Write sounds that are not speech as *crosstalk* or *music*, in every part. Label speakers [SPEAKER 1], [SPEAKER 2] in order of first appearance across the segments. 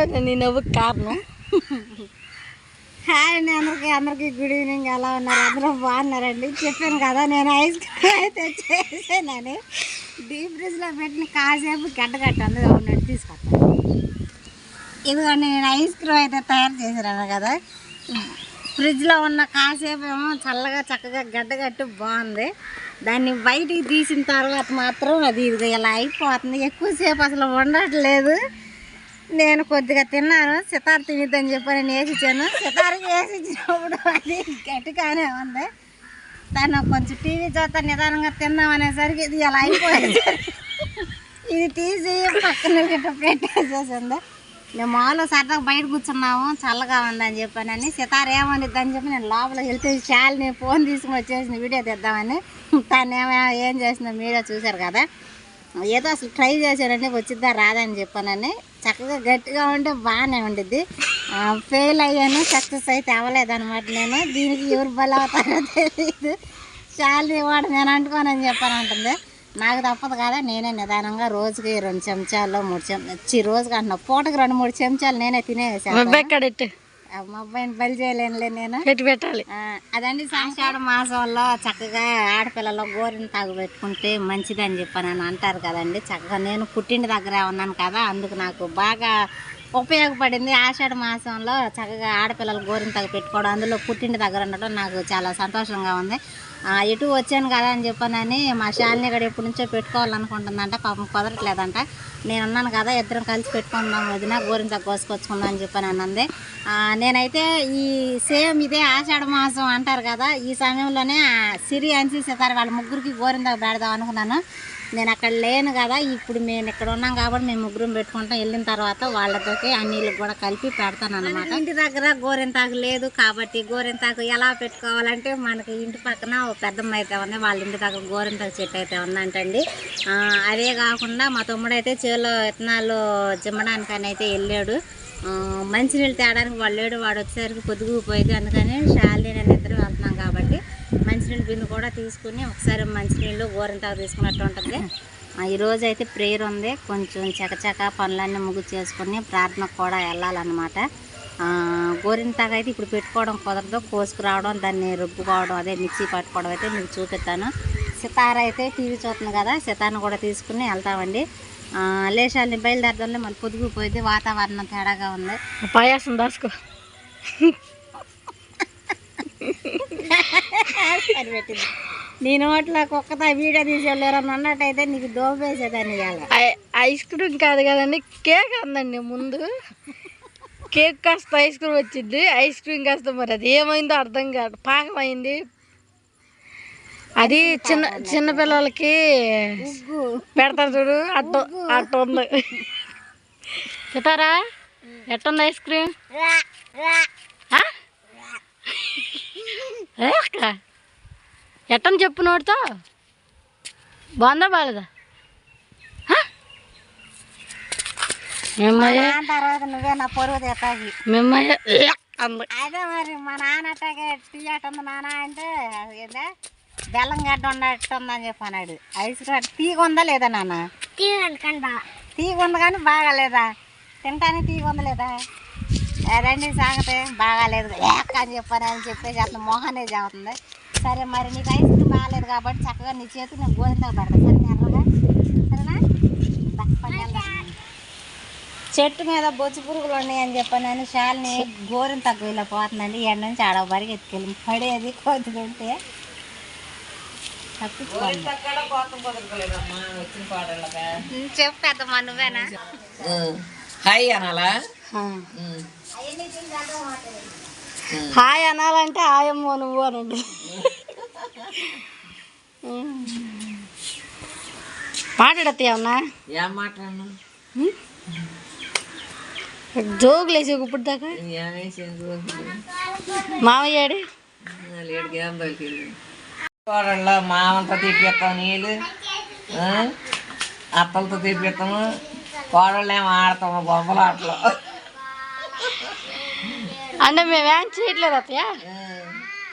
[SPEAKER 1] ఏంటో నీ నవ్వుకి కారణం?
[SPEAKER 2] హాయ్ అండి అందరికి అందరికీ గుడ్ ఈవినింగ్. ఎలా ఉన్నారు? అందరూ బాగున్నారండి? చెప్పాను కదా నేను ఐస్ క్రీమ్ అయితే చేసానని డీప్ ఫ్రిడ్జ్లో పెట్టిన కాసేపు గడ్డ గట్ట అందులో ఉన్నట్టు తీసుకొస్తాను. ఇదిగోండి నేను ఐస్ క్రీమ్ అయితే తయారు చేశాను కదా. ఫ్రిడ్జ్లో ఉన్న కాసేపు ఏమో చల్లగా చక్కగా గడ్డగట్టు బాగుంది. దాన్ని బయటికి తీసిన తర్వాత మాత్రం అది ఇది ఇలా అయిపోతుంది. ఎక్కువసేపు అసలు ఉండట్లేదు నేను కొద్దిగా తిన్నాను. సితార్ తినిద్దని చెప్పి నేను వేసిచ్చాను సితారు వేసిచ్చినప్పుడు అది గట్టిగానే ఉంది. తను కొంచెం టీవీ చూస్తా నిదానంగా తిందాం అనేసరికి ఇది ఇలా అయిపోయింది. ఇది తీసి పక్కన గిట్ట పెట్టేసేసింది. మేము మామూలుగా సరదాగా బయట కూర్చున్నాము. చల్లగా ఉందని చెప్పానని సితార్ ఏమనిద్దని చెప్పి నేను లోపలికి వెళ్తే చాలు ఫోన్ తీసుకుని వచ్చేసిన వీడియో తీద్దామని. తను ఏమో ఏం చేసిందో మీరే చూశారు కదా. ఏదో అసలు ట్రై చేశానండి వచ్చిద్దా రాదని చెప్పానని చక్కగా గట్టిగా ఉంటే బాగానే ఉండిద్ది. ఫెయిల్ అయ్యాను సక్సెస్ అయితే అవ్వలేదు అనమాట నేను. దీనికి ఎవరు బలవుతారో తెలియదు శాలరీ వాడు నేను అంటుకోనని చెప్పానంటుంది. నాకు తప్పదు కదా నేనే నిదానంగా రోజుకి రెండు చెంచాలు మూడు చెంచా రోజుకి అంటున్నా పూటకి రెండు మూడు చెంచాలు నేనే తినేసాను అబ్బాయిని బలి చేయలేనులే నేను.
[SPEAKER 1] పెట్టి పెట్టాలి.
[SPEAKER 2] అదండి ఆషాఢ మాసంలో చక్కగా ఆడపిల్లలు గోరిని తాగు పెట్టుకుంటే మంచిది అని చెప్పని అని అంటారు కదండి. చక్కగా నేను పుట్టింటి దగ్గర ఉన్నాను కదా అందుకు నాకు బాగా ఉపయోగపడింది ఆషాఢ మాసంలో చక్కగా ఆడపిల్లలు గోరిని తాగు పెట్టుకోవడం. అందులో పుట్టింటి దగ్గర ఉండడం నాకు చాలా సంతోషంగా ఉంది. ఎటు వచ్చాను కదా అని చెప్పానని మా శాలిని ఇక్కడ ఎప్పటి నుంచో పెట్టుకోవాలనుకుంటుందంట పాపం కుదరట్లేదంట. నేను ఉన్నాను కదా ఇద్దరం కలిసి పెట్టుకుందాం వదిన గోరింత కోసుకొచ్చుకుందాం అని చెప్పాను అన్నది నేనైతే ఈ సేమ్ ఇదే ఆషాఢ మాసం అంటారు కదా ఈ సమయంలోనే సిరి అంచి సితారు వాళ్ళ ముగ్గురికి గోరింత పెడదాం అనుకున్నాను. నేను అక్కడ లేను కదా ఇప్పుడు మేము ఇక్కడ ఉన్నాం కాబట్టి మేము ముగ్గురం పెట్టుకుంటాం. వెళ్ళిన తర్వాత వాళ్ళతో ఆ కూడా కలిపి పెడతాను అనమాట ఇంటి దగ్గర గోరింతాకు లేదు కాబట్టి గోరింతాకు ఎలా పెట్టుకోవాలంటే మనకి ఇంటి పక్కన ఒక పెద్దమ్మ అయితే ఉంది వాళ్ళ ఇంటి దగ్గర గోరింతాకు చెట్టు అయితే ఉందంటండి. అదే కాకుండా మా తమ్ముడు అయితే చేలో విత్తనాలు జిమ్మడానికని అయితే వెళ్ళాడు. మంచినీళ్ళు తేడానికి వాళ్ళు లేడు వాడు వచ్చేసరికి పొద్దుగుపోయేది అందుకని షాలి నేను మంచినీళ్ళు బిందు కూడా తీసుకుని ఒకసారి మంచినీళ్ళు గోరింతాకు తీసుకున్నట్టు ఉంటుంది. ఈరోజు అయితే ప్రేయర్ ఉంది. కొంచెం చకచక పనులన్నీ ముగ్గు చేసుకుని ప్రార్థనకు కూడా వెళ్ళాలన్నమాట. గోరింతాకు అయితే ఇప్పుడు పెట్టుకోవడం కుదరదు. కోసుకురావడం దాన్ని రుబ్బుకోవడం అదే మిక్సీ పట్టుకోవడం అయితే మీకు చూపిస్తాను. సితార అయితే టీవీ చూస్తుంది కదా సితారను కూడా తీసుకుని వెళ్తామండి. ఆ, లేచాలని బయలుదేరడంలో మళ్ళీ పొద్దుగుపోయింది వాతావరణం తేడాగా ఉంది.
[SPEAKER 1] పాయాసం దాసుకో
[SPEAKER 2] సరిపెట్టింది నీ నోట్లో కుక్కతో వీడియో అని అన్నట్టయితే నీకు దోపేసేదాన్ని ఇవాళ
[SPEAKER 1] ఐస్ క్రీమ్ కాదు కదండి కేక్ అందండి ముందు. కేక్ కాస్త ఐస్ క్రీమ్ వచ్చింది ఐస్ క్రీమ్ కాస్త మరి అది ఏమైందో అర్థం కాదు. పాకం అయింది. అది చిన్న చిన్న పిల్లలకి
[SPEAKER 2] ఉగ్గు.
[SPEAKER 1] పెడతారు చూడు అట్ట అట్ట ఉంది. చెతారా ఎట్టుంది ఐస్ క్రీమ్? అక్క ఎట్టని చెప్పు నోటితో? బాగుందా బాగాలేదా?
[SPEAKER 2] తర్వాత నువ్వే నా పొరుగు తెస్తాకి
[SPEAKER 1] అంది
[SPEAKER 2] మరి మా నాన్న అట్టాగే టీ అట్ట ఉంది నాన్న అంటే ఏందా? బెల్లం గడ్డ ఉన్నట్టు ఉందని చెప్పి అన్నాడు. ఐస్ క్రీమ్ తీగ ఉందా లేదా నాన్న? తీగ ఉంది కానీ బాగాలేదా? తింటానికి తీగ ఉందా లేదా? అదండి సంగతి బాగాలేదు. ఏక్క అని చెప్పాను అని చెప్పేసి అతను మోహనే చెబుతుంది సరే మరి నీకు ఐస్ క్రీమ్ బాగాలేదు కాబట్టి చక్కగా నీ చేతి నేను గోరింతకు పెడతాను సరే ఎర్రగా సరేనా. చెట్టు మీద బొచ్చు పురుగులు ఉన్నాయని చెప్పానని షాల్ని గోరిన తక్కువ ఇలా పోతుందండి. ఎండ నుంచి ఆడ వరకు ఎత్తుకెళ్ళి పడేది కొద్దిగా ఉంటే తప్పించుకోండి. చెప్పు పెద్దమ్మా నువ్వేనా?
[SPEAKER 3] హాయ్ అనాలా?
[SPEAKER 1] హాయ్ అనాలంటే ఆయమ్మో నువ్వు అని ఉంటుంది. మాట్లాడత్తా అన్నా
[SPEAKER 3] ఏం మాట్లాడను?
[SPEAKER 1] జోకులు వేసి ఇప్పుడు దాకా? మామయ్యాడు
[SPEAKER 3] ఏం కోడళ్ళ మామంతా తీపిస్తాం నీళ్ళు? అత్తలతో తీపిస్తాము కోడళ్ళు ఏమో ఆడతాము బొమ్మల ఆటలు
[SPEAKER 1] అంటే మేమేం చేయట్లేదు అత్తయ్య.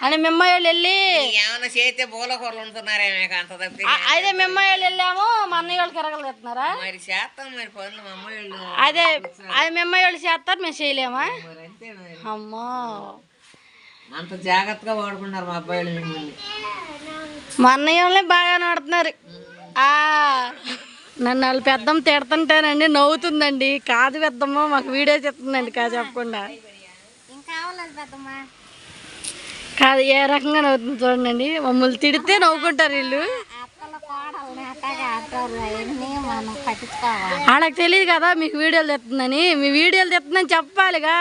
[SPEAKER 1] అని మిమ్మాయి వాళ్ళు వెళ్ళి
[SPEAKER 3] ఏమైనా చేస్తే బోల కూరలు ఉంటున్నారేమే అంత తప్పితే
[SPEAKER 1] ఆ- అదే మిమ్మాయి వాళ్ళు వెళ్ళాము మా అన్నయ్య వాళ్ళు కిరగలు తెస్తున్నారా
[SPEAKER 3] మరి చేస్తాం మరి పనులు మా అమ్మ వాళ్ళు
[SPEAKER 1] అదే అది వాళ్ళు చేస్తారు మేము చేయలేమా? అమ్మో.
[SPEAKER 3] అంత జాగ్రత్తగా వాడుకున్నారు మా అబ్బాయిలు మిమ్మల్ని.
[SPEAKER 1] మా అన్నయ్య వాళ్ళే బాగా నడుతున్నారు. నన్ను వాళ్ళు పెద్దమ్మ తిడుతుంటేనండి నవ్వుతుందండి. కాదు పెద్దమ్మ మాకు వీడియో చెప్తుందండి కాదు చెప్పకుండా. కాదు ఏ రకంగా నవ్వుతుంది చూడండి. మమ్మల్ని తిడితే నవ్వుకుంటారు వీళ్ళు. వాళ్ళకి తెలియదు కదా మీకు వీడియోలు తెస్తుందని. మీ వీడియోలు తెస్తుందని చెప్పాలిగా.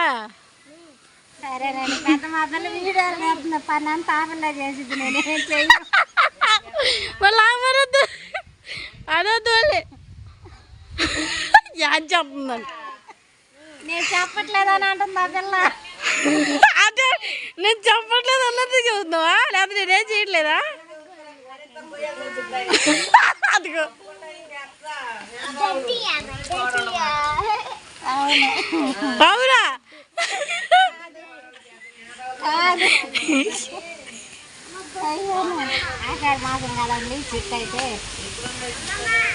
[SPEAKER 2] నేను
[SPEAKER 1] అదొద్దు చెప్తుందండి
[SPEAKER 2] చెప్పట్లేదని అంటుంది ఆ పిల్ల.
[SPEAKER 1] అంటే నేను చెప్పట్లేదు అన్నది చూస్తున్నావా? లేకపోతే నేనేం చేయట్లేదా? అదిగో. అవునా?
[SPEAKER 2] ఆషాఢ మాసం కదండి చిట్టు అయితే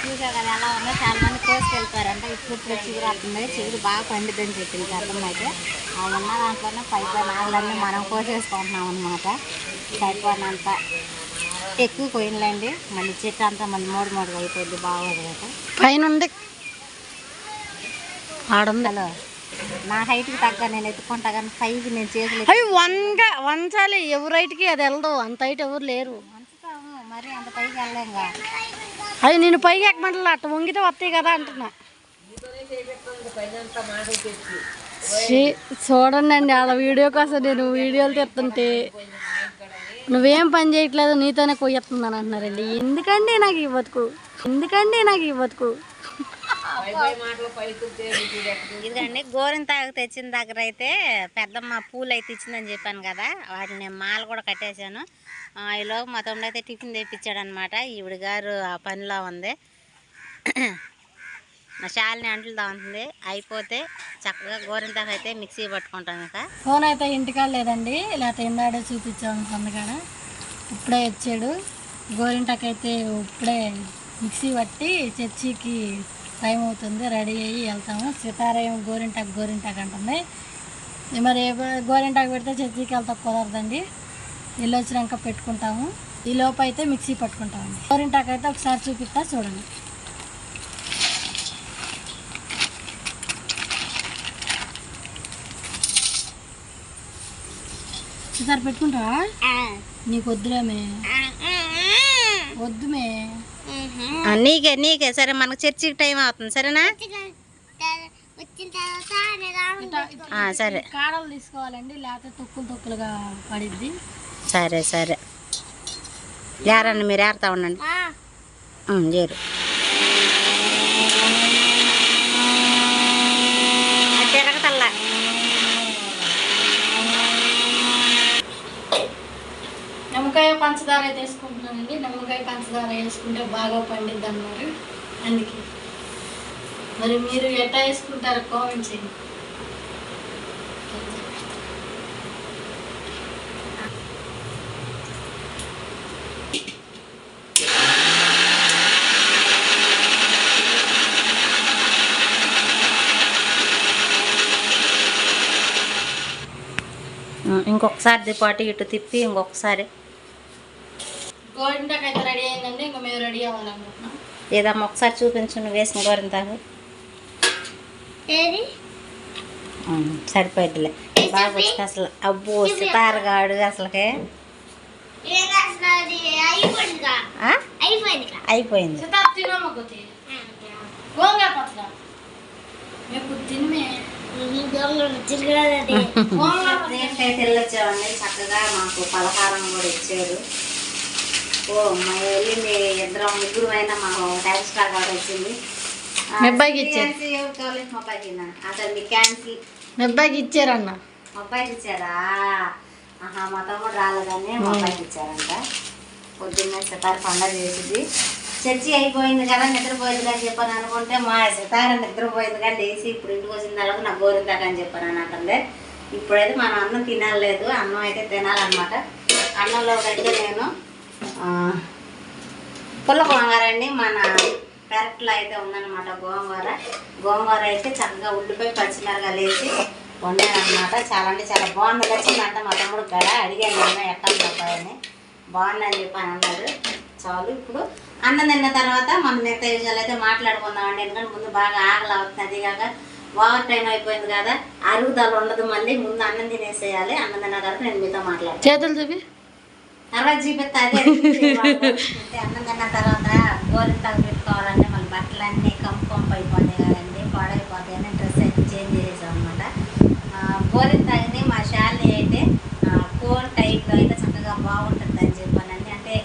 [SPEAKER 2] చూసా కదా ఎలా ఉందో చాలా మంది కోసుకెళ్తారంట. ఇప్పుడు ఇప్పుడు చిగురు వస్తుంది చిగురు బాగా పండుదని చెప్పింది అర్థం అయితే ఆ ఉన్న దాంట్లోనే పై పైన ఆకులన్నీ మనం కోసేసుకుంటున్నాం అనమాట సరిపోయినంత ఎక్కువ పోయినలేండి మళ్ళీ చెట్టు అంతా మళ్ళీ మూడు మూడుగా అయిపోద్ది బాగోదు కదా
[SPEAKER 1] పైన ఉంది ఆడుంది
[SPEAKER 2] హలో. నా హైట్కి తగ్గ నేను ఎత్తుకుంటా కానీ పైకి నేను చేతులు
[SPEAKER 1] అవి వంగ వంచాలి. ఎవరు రైట్కి అది వెళ్ళదు. అంత హైట్ ఎవరు లేరు.
[SPEAKER 2] మరి అంత పైకి వెళ్ళలేంగా
[SPEAKER 1] అది నేను పైకి ఎక్కమంటలే. అట్ట వంగితే వస్తాయి కదా అంటున్నా. చూడండి అండి వాళ్ళ వీడియో కోసం నేను వీడియోలు తెస్తుంటే. నువ్వేం పని చేయట్లేదు నీతోనే కొయ్యెత్తుందని అంటున్నారండి. ఎందుకండి నాకు ఈ బతుకు? ఎందుకండి నాకు ఈ బతుకు?
[SPEAKER 2] ఇదిగండి గోరింతాకు తెచ్చిన దగ్గర అయితే పెద్దమ్మ పూలు అయితే ఇచ్చిందని చెప్పాను కదా వాటిని నేను మాల కూడా కట్టేశాను. ఆ, ఈలోపు మా తమ్ముడు అయితే టిఫిన్ తెప్పించాడు అనమాట ఈవిడ గారు ఆ పనిలో ఉంది. నా శాలిని అంట్లు దాంతుంది అయిపోతే చక్కగా గోరింతాకు అయితే మిక్సీ పట్టుకుంటాను ఇక.
[SPEAKER 1] ఫోన్ అయితే ఇంటికాడ లేదండి లేకపోతే ఇందాడే చూపించాము సందకాడ ఇప్పుడే వచ్చాడు. గోరింటాకు అయితే ఇప్పుడే మిక్సీ పట్టి చర్చికి టైం అవుతుంది రెడీ అయ్యి వెళ్తాము. సితారేం గోరింటాకు గోరింటాకు అంటుంది. మరి గోరింటాకు పెడితే చర్చికి వెళ్తా కుదరదండి. ఇల్లు వచ్చినాక పెట్టుకుంటాము. ఈ లోపు అయితే మిక్సీ పట్టుకుంటామండి. గోరింటాకు అయితే ఒకసారి చూపిస్తా చూడండి. ఒకసారి పెట్టుకుంటావా? నీకు వద్దులేమే. వద్దుమే.
[SPEAKER 2] నీకే నీకే. సరే మనకు చర్చికి టైం అవుతుంది. సరేనా? ఆ, సరే.
[SPEAKER 1] కాడలు తీసుకోవాలండి లేకపోతే తొక్కులు తొక్కులుగా పడిద్ది.
[SPEAKER 2] సరే సరే. లేరండి మీరు ఏరుతా ఉండండి. ఉం, చేరు.
[SPEAKER 1] నిమ్మకాయ పంచదార తీసుకుంటున్నానండి నిమ్మకాయ పంచదార వేసుకుంటే బాగా పండిద్ది అన్నారు. అందుకే. మరి మీరు ఎట్లా వేసుకుంటారు కామెంట్ చేయండి.
[SPEAKER 2] ఇంకొకసారి పాటు ఇటు తిప్పి ఇంకొకసారి
[SPEAKER 1] గోరింటాకు అయితే రెడీ అయిందండి ఇంకా మేము రెడీ అవ్వాలనుకుంటున్నాం.
[SPEAKER 2] ఏదమ్మా ఒకసారి చూపించు నువ్వు వేసిన గోరింతాకు ఉం, సరిపోయిద్దిలే. బాగా వచ్చింది అసలు. అబ్బో సితారగాడు అసలుకే? అయిపోయింది. *laughs* వెళ్ళొచ్చామండి చక్కగా మాకు పలహారం కూడా ఇచ్చారు. ఓ మా వెళ్ళింది ఇద్దరం ముగ్గురు అయినా మాకు వచ్చింది. ఆ,
[SPEAKER 1] మీ అబ్బాయికి ఇచ్చారు.
[SPEAKER 2] క్యాన్సిల్ ఎవరు కావాలి? మా అబ్బాయికి ఇన్నాను. అసలు మీ క్యాన్సిల్
[SPEAKER 1] మీ అబ్బాయికి ఇచ్చారన్న.
[SPEAKER 2] మా అబ్బాయికి ఇచ్చారా? ఆహా మా తమ్ముడు రాలేదని మా అబ్బాయికి ఇచ్చారంట. పొద్దున్నే సితార పండగ చేసింది. చర్చి అయిపోయింది కదా నిద్రపోయింది అని చెప్పని అనుకుంటే మా సితార నిద్రపోయింది కానీ లేచి ఇప్పుడు ఇంటికి వచ్చిన తర్వాత నాకు గోరిందాక అని చెప్పాను అని అంటుంది ఇప్పుడైతే మనం అన్నం తినాలేదు అన్నం అయితే తినాలన్నమాట. అన్నంలోకి అయితే నేను పుల్ల గోంగూర అండి మన పెరట్లో అయితే ఉందన్నమాట గోంగూర. గోంగూర అయితే చక్కగా ఉల్లిపాయ పచ్చిమిరకాయలు వేసి వండానమాట చాలా అంటే చాలా బాగుంది. వచ్చిందంట మా తమ్ముడు గడ అడిగాను నేను ఎట్లా చెప్పాయని బాగుందని చెప్పి అని చాలు ఇప్పుడు అన్నం తిన్న తర్వాత మన మిగతా విషయాలు అయితే మాట్లాడుకుందామండి. ఎందుకంటే ముందు బాగా ఆకలి అవుతుంది. అది కాక ఓవర్ టైం అయిపోయింది కదా. అరుగుదల ఉండదు మళ్ళీ. ముందు అన్నం తినేసేయాలి. అన్నం తిన్న తర్వాత నేను మీతో మాట్లాడతాను.
[SPEAKER 1] చేతులు చూపి.
[SPEAKER 2] తర్వాత చూపిస్తా అదే *laughs* అన్నం తిన్న తర్వాత గోరింతాకు పెట్టుకోవాలంటే మళ్ళీ బట్టలు అన్నీ కంపు కంపు అయిపోతాయి కదండి పాడైపోతాయి అని డ్రెస్ అయితే చేంజ్ చేసేసాం అనమాట గోరింతాకుని మా శాలిని అయితే కోన్ టైప్లో అయితే చక్కగా బాగుంటుంది అని చెప్పానండి. అంటే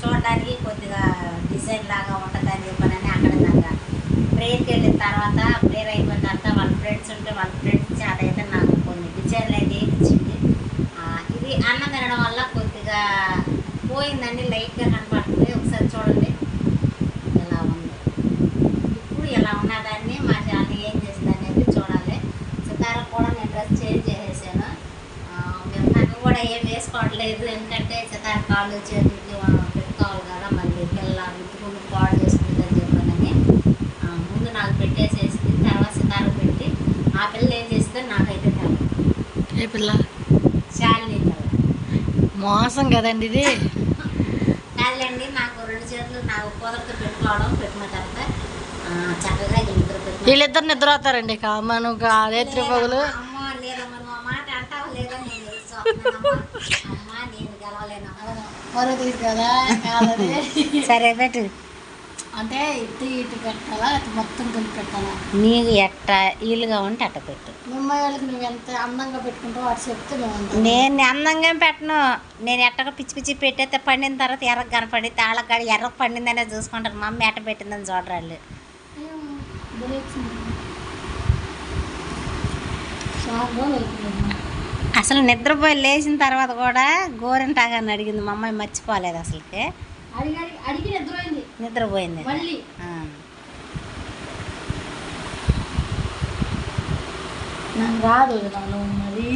[SPEAKER 2] చూడడానికి కొద్దిగా డిజైన్ లాగా ఉంటుంది అని చెప్పానని అక్కడ దాకా ప్రేయర్కి వెళ్ళిన తర్వాత ప్రేయర్ అయిపోయిన తర్వాత వాళ్ళ ఫ్రెండ్స్ ఉంటే వాళ్ళ ఫ్రెండ్స్ చేత అయితే నాకు కొన్ని డిజైన్లు అయితే ఇచ్చింది ఆ, ఇది అన్నం తినడం వల్ల కొద్దిగా పోయిందండి లైట్గా కనపడుతుంది ఒకసారి చూడండి. ఎలా ఉంది? ఇప్పుడు ఎలా ఉన్నదాన్ని మా జాని ఏం చేసింది అనేది చూడాలి. సితార కూడా నేను డ్రెస్ చేంజ్ చేసేసాను. మేము నన్ను కూడా ఏం వేసుకోవట్లేదు. ఎందుకంటే సితార కాళ్ళు చేతులకి పెట్టుకోవాలి కదా. మళ్ళీ పిల్ల ముట్టుకుంటూ పాడు చేసుకుంటుందని చెప్పానని. ముందు నాకు పెట్టేసేసింది తర్వాత సితార పెట్టి. ఆ పిల్ల ఏం చేస్తే నాకైతే తెలియదు
[SPEAKER 1] ఏ పిల్ల? మోసం కదండి ఇది.
[SPEAKER 2] కాదులేండి నాకు రెండు చేతులు నాకు కుదరతో పెట్టుకోవడం పెట్టిన తర్వాత చక్కగా ఇద్దరు
[SPEAKER 1] వీళ్ళిద్దరు నిద్ర అవుతారండి కామను రేత్రి పగులు
[SPEAKER 2] అమ్మ లేదమ్మా నువ్వు ఆ మాట అంటావు లేదా నేను తెలుసుకోవాలమ్మా. అమ్మా నేను గెలవలేనమ్మా.
[SPEAKER 1] పొర తీసుకెళ్ళా కాదది.
[SPEAKER 2] సరే పెట్టు.
[SPEAKER 1] అంటే ఇటు ఇటు పెట్టాలా అది మొత్తం కలిపి పెట్టాలా?
[SPEAKER 2] నీకు ఎట్ట వీలుగా ఉంటే అట్ట పెట్టు.
[SPEAKER 1] మిమ్మ వాళ్ళకి నువ్వు ఎంత అందంగా పెట్టుకుంటావో అటు చెప్తే అంటాం
[SPEAKER 2] నేను అందంగా పెట్టను. నేను ఎట్టగా పిచ్చి పిచ్చి పెట్టేస్తే పండిన తర్వాత ఎర్రగా కనపడి తాళకాడ ఎర్ర పండిందనే చూసుకుంటారు. మమ్మీ ఎట్ట పెట్టిందని చూడరాళ్ళు అసలు నిద్రపోయి లేచిన తర్వాత కూడా గోరింటాగాన్ని అడిగింది మా అమ్మాయి మర్చిపోలేదు అసలుకి.
[SPEAKER 1] నిద్రపోయింది. నాకు రాదు మరి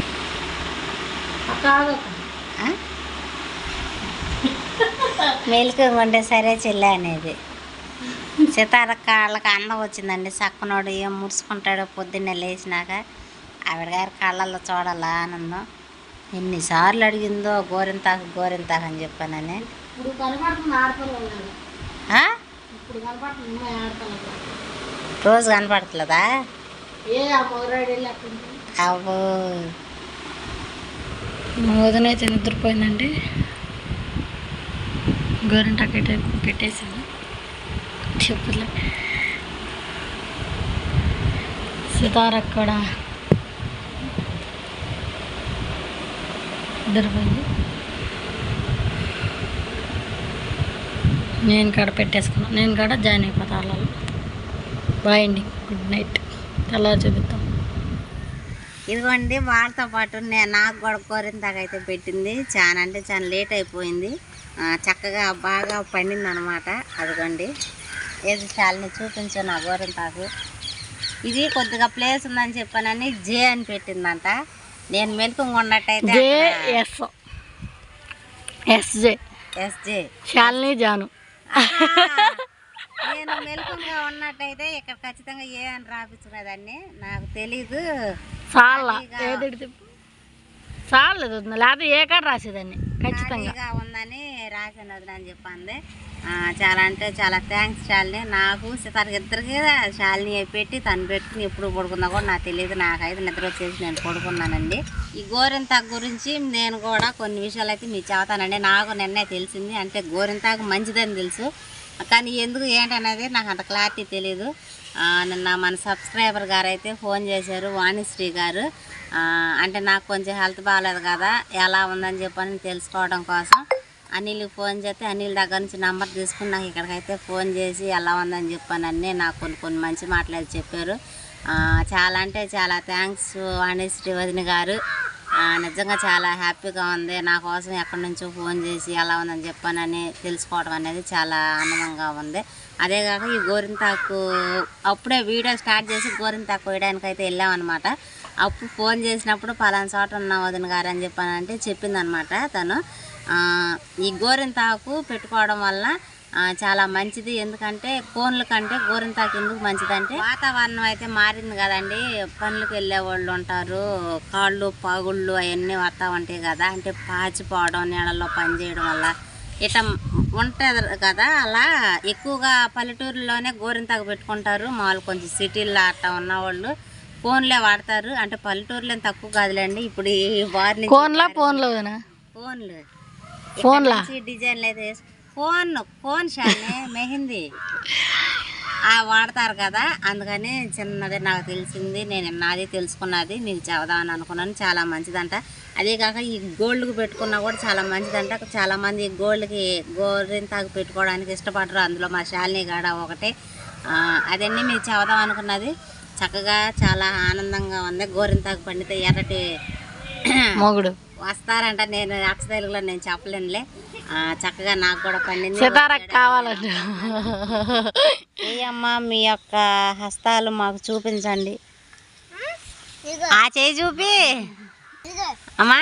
[SPEAKER 2] సరే చెల్లె అనేది. సితార కాళ్ళకి అందం వచ్చిందండి. చక్కనోడు ఏం ముడుచుకుంటాడో పొద్దున్నే లేచినాక ఆవిడ గారి కాళ్ళల్లో చూడాలా ఆనందం ఎన్నిసార్లు అడిగిందో గోరింతాకు గోరింతాకు అని చెప్పానని.
[SPEAKER 1] ఇప్పుడు కనపడుతుంది? ఇప్పుడు
[SPEAKER 2] రోజు కనపడుతుందా
[SPEAKER 1] ఏ లేకుండా
[SPEAKER 2] అవ్వో
[SPEAKER 1] మా వదిన అయితే నిద్రపోయిందండి. అయితే పెట్టేసింది. చెప్పులే. సితార కూడా నిద్రపోయింది. నేను కాడ పెట్టేసుకున్నాను నేను కాడ జాయిన్ అయిపోతా అలా బాయ్ అండి. గుడ్ నైట్ తెల్లారి చూపిస్తాం
[SPEAKER 2] ఇదిగోండి వాళ్ళతో పాటు నేను నాకు కూడా గోరింతాకు అయితే పెట్టింది. చాలా అంటే చాలా లేట్ అయిపోయింది. చక్కగా బాగా పండింది అనమాట అదిగోండి. ఏది చాలని చూపించు నా గోరింతాకు ఇది కొద్దిగా ప్లేస్ ఉందని చెప్పానని జే అని పెట్టిందంట. నేను మెలకంగా ఉన్నట్టయితే
[SPEAKER 1] ఎస్జే
[SPEAKER 2] ఎస్జే
[SPEAKER 1] శాలిని జాను. *laughs*
[SPEAKER 2] నేను మెలకంగా ఉన్నట్టయితే ఇక్కడ ఖచ్చితంగా ఏ అని రాపించుకునేదాన్ని నాకు తెలీదు.
[SPEAKER 1] చాలా. చాలేదు వదిన. లేకపోతే ఏ కాడ రాసేదాన్ని? ఖచ్చితంగా.
[SPEAKER 2] ఉందని రాసాను వదిన అని చెప్పింది. చాలా అంటే చాలా థ్యాంక్స్ శాలిని. నాకు తనకి ఇద్దరికి శాలిని పెట్టి తను పెట్టుకుని ఎప్పుడు పడుకున్నా కూడా నాకు తెలియదు. నాకైతే నిద్ర వచ్చేసి నేను పడుకున్నానండి. ఈ గోరింతాకు గురించి నేను కూడా కొన్ని విషయాలు అయితే మీకు చెబుతానండి. నాకు నిన్నే తెలిసింది. అంటే గోరింతాకు మంచిదని తెలుసు. కానీ ఎందుకు ఏంటనేది నాకు అంత క్లారిటీ తెలియదు నిన్న మన సబ్స్క్రైబర్ గారు అయితే ఫోన్ చేశారు వాణిశ్రీ గారు. అంటే నాకు కొంచెం హెల్త్ బాగాలేదు కదా ఎలా ఉందని చెప్పని తెలుసుకోవడం కోసం అనిల్కి ఫోన్ చేస్తే అనిల్ దగ్గర నుంచి నంబర్ తీసుకుని నాకు ఇక్కడికైతే ఫోన్ చేసి ఎలా ఉందని చెప్పాను అన్ని నాకు కొన్ని కొన్ని మంచి మాటలు చెప్పారు. చాలా అంటే చాలా థ్యాంక్స్ వాణిశ్రీ వదిన గారు. నిజంగా చాలా హ్యాపీగా ఉంది నా కోసం ఎక్కడి నుంచో ఫోన్ చేసి ఎలా ఉందని చెప్పానని తెలుసుకోవడం అనేది చాలా ఆనందంగా ఉంది. అదే కాక ఈ గోరింతాకు అప్పుడే వీడియో స్టార్ట్ చేసి గోరింతాకు వేయడానికి అయితే వెళ్ళామన్నమాట. అప్పుడు ఫోన్ చేసినప్పుడు పలానా చోట ఉన్న వదిన గారు అని చెప్పానంటే చెప్పిందనమాట తను. ఈ గోరింతాకు పెట్టుకోవడం వల్ల చాలా మంచిది. ఎందుకంటే కోన్ల కంటే గోరింతాకు ఎందుకు మంచిదంటే వాతావరణం అయితే మారింది కదండి. పనులకు వెళ్ళే వాళ్ళు ఉంటారు. కాళ్ళు పాగుళ్ళు అవన్నీ వస్తూ ఉంటాయి కదా. అంటే పాచిపోవడం నీళ్ళల్లో పని చేయడం వల్ల. ఇట్లా ఉంటుంది కదా. అలా ఎక్కువగా పల్లెటూరులోనే గోరింతాకు పెట్టుకుంటారు. మామూలు కొంచెం సిటీల్లో అట్లా ఉన్నవాళ్ళు. ఫోన్లే వాడతారు. అంటే పల్లెటూరులో తక్కువ కాదులేండి. ఇప్పుడు ఈ వారిని
[SPEAKER 1] ఫోన్లో?
[SPEAKER 2] ఫోన్లు
[SPEAKER 1] ఫోన్లా?
[SPEAKER 2] నుంచి డిజైన్లు అయితే ఫోన్ ఫోన్ షాని మెహిందీ. ఆ వాడతారు కదా. అందుకని చిన్నది నాకు తెలిసింది. నేను నాది తెలుసుకున్నది. మీకు చెబుదామని అనుకున్నాను. చాలా మంచిదంట. అదే కాక ఈ గోల్డ్కి పెట్టుకున్నా కూడా చాలా మంచిదంట. చాలా మంది గోల్డ్కి గోరింతాకు పెట్టుకోవడానికి ఇష్టపడరు. అందులో మా శాలిని గాడ ఒకటే. అదన్నీ మీకు చెబుదాం అనుకున్నది. చక్కగా చాలా ఆనందంగా ఉంది. గోరింతాకు పండితే ఎర్రటి *coughs*
[SPEAKER 1] మొగుడు.
[SPEAKER 2] వస్తారంట. నేను అక్ష తెలుగులో నేను చెప్పలేనులే. ఆ, చక్కగా నాకు కూడా పండింది.
[SPEAKER 1] సితారకు కావాలంట.
[SPEAKER 2] ఏయమ్మా మీ యొక్క హస్తాలు మాకు చూపించండి. ఆ చేయి చూపి. అమ్మా.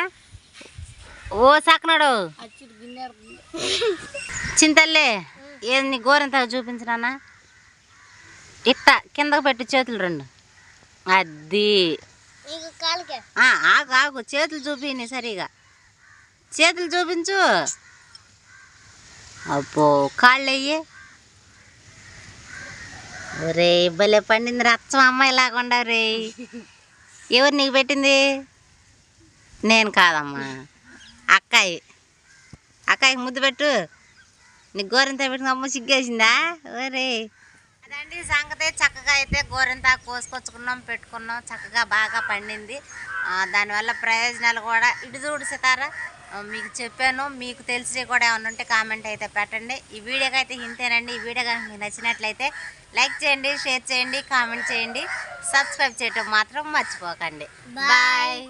[SPEAKER 2] ఓ సక్కనాడు చింతల్లే ఏది నీ గోరంత ఇట్ట కిందకు పెట్టి చేతులు రెండు. అది ఆగు ఆగు. చేతులు చూపి నీ సరిగా. చేతులు చూపించు. అబ్బో కాళ్ళు అయ్యి ఒరే భలే పండింది రచ్చం అమ్మాయి లాగా రే ఎవరు నీకు పెట్టింది? నేను కాదమ్మా. అక్కాయి. అక్కాయికి ముద్దు పెట్టు. నీకు గోరింత పెట్టిన అమ్మ సిగ్గేసిందా? ఒరే. అదండి సంగతే చక్కగా అయితే గోరింత కోసుకొచ్చుకున్నాం పెట్టుకున్నాం చక్కగా బాగా పండింది. దానివల్ల ప్రయోజనాలు కూడా ఇటు చూడు సితారా మీకు చెప్పాను మీకు తెలిసి కూడా ఏమైనా ఉంటే కామెంట్ అయితే పెట్టండి. ఈ వీడియోకి అయితే ఇంతేనండి. ఈ వీడియో కనుక మీకు నచ్చినట్లయితే లైక్ చేయండి షేర్ చేయండి కామెంట్ చేయండి. సబ్స్క్రైబ్ చేయటం మాత్రం మర్చిపోకండి. బాయ్.